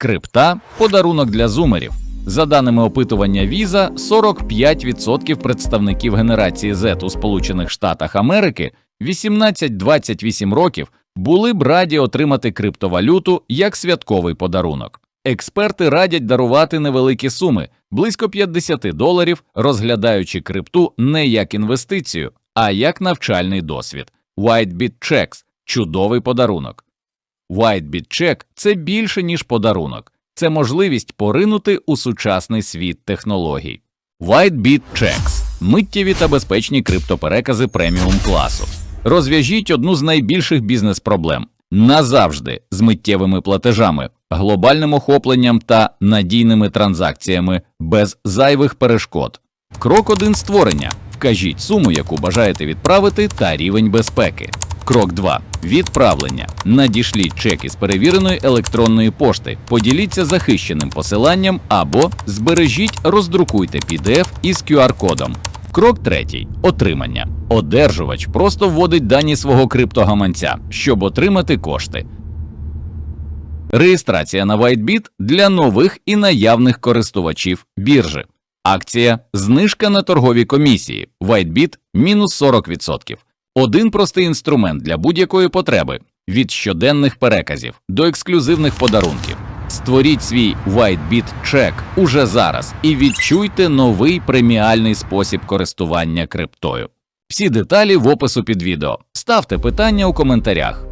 Крипта подарунок для зумерів. За даними опитування Visa, 45% представників генерації Z у Сполучених Штатах Америки 18-28 років були б раді отримати криптовалюту як святковий подарунок. Експерти радять дарувати невеликі суми близько 50 доларів, розглядаючи крипту не як інвестицію, а як навчальний досвід. Whitebit Checks – чудовий подарунок. Whitebit Check – це більше, ніж подарунок. Це можливість поринути у сучасний світ технологій. Whitebit Checks – миттєві та безпечні криптоперекази преміум класу. Розв'яжіть одну з найбільших бізнес-проблем назавжди з миттєвими платежами, глобальним охопленням та надійними транзакціями без зайвих перешкод. Крок 1 створення. Вкажіть суму, яку бажаєте відправити, та рівень безпеки. Крок 2. Відправлення. Надішліть чек із перевіреної електронної пошти, поділіться захищеним посиланням або збережіть, роздрукуйте PDF із QR-кодом. Крок третій отримання. Одержувач просто вводить дані свого криптогаманця, щоб отримати кошти. Реєстрація на WhiteBit для нових і наявних користувачів біржі. Акція знижка на торгові комісії. WhiteBit – мінус 40%. Один простий інструмент для будь-якої потреби від щоденних переказів до ексклюзивних подарунків. Створіть свій WhiteBit чек уже зараз і відчуйте новий преміальний спосіб користування криптою. Всі деталі в опису під відео. Ставте питання у коментарях.